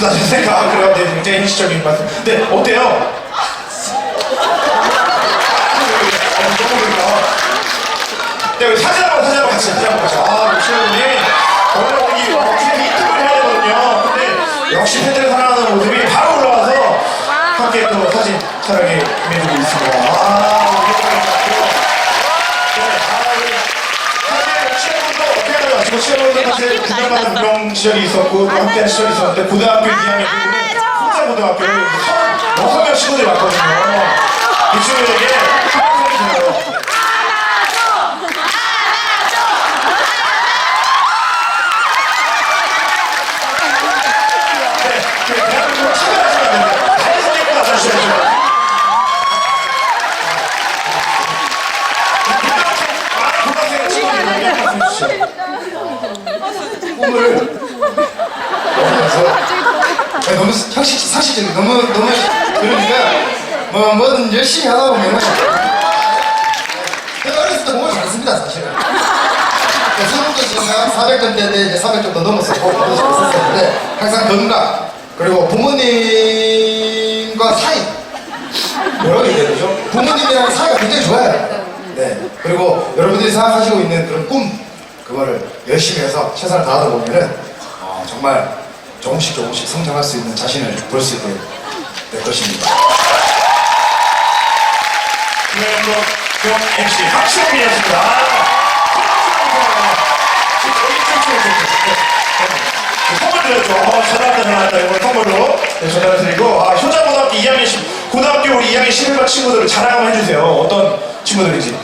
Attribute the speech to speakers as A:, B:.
A: 아프다 생각 그래요. 네, 굉장히 현실적인 말씀. 네, 어때요? 네, 우리 사진 한번 사진 한번 같이 사진 한번 같이. 아, 신부님 원래 여기 어떻게 이틀을 해야 되거든요. 근데 역시 팬들을 사랑하는 모습이 바로 올라와서 함께 또 사진 촬영에 임해주고 있습니다. 아, 우리 팬들 네, 아, 우리 사실 시험도 어떻게 하면 사실 그전만 운명 시절이 있었고 또 함께한 시절이 있었는데 고등학교 2학년 때는 혼자 고등학교를 여섯 명 친구들이 왔거든요. 그 친구들에게. 네, 그 대한민국 안 됩니다. 나서주셔야죠. 고등학생 친구들에게 한마디 해주시죠.
B: 꿈을 아니, 너무 형식 사실적인 너무 너무 그러니까 뭐 뭐든 열심히 하다 보면은 제가 어렸을 때 몸을 잘습니다 사실은. 사람도 지금 400점 대인데 이제 400점 더 넘었어 그것도 있었었는데 항상 건강 그리고 부모님과 사이. 뭐라고 얘기해야 되죠? 부모님이랑 사이가 굉장히 좋아요. 네. 그리고 여러분들이 생각하시고 있는 그런 꿈 그거를 열심히 해서 최선을 다하다 보면은 어, 정말 조금씩 조금씩 성장할 수 있는 자신을 볼 수 있게 될 것입니다.
A: 김현복 경 MC 박시영이었습니다. 선물 드렸죠. 어, 전화한다, 전화한다. 이걸 선물로 네, 전화를 드리고, 아, 효자고등학교 2학년, 10, 고등학교 우리 2학년 11반 친구들을 자랑 한번 해주세요. 어떤 친구들인지.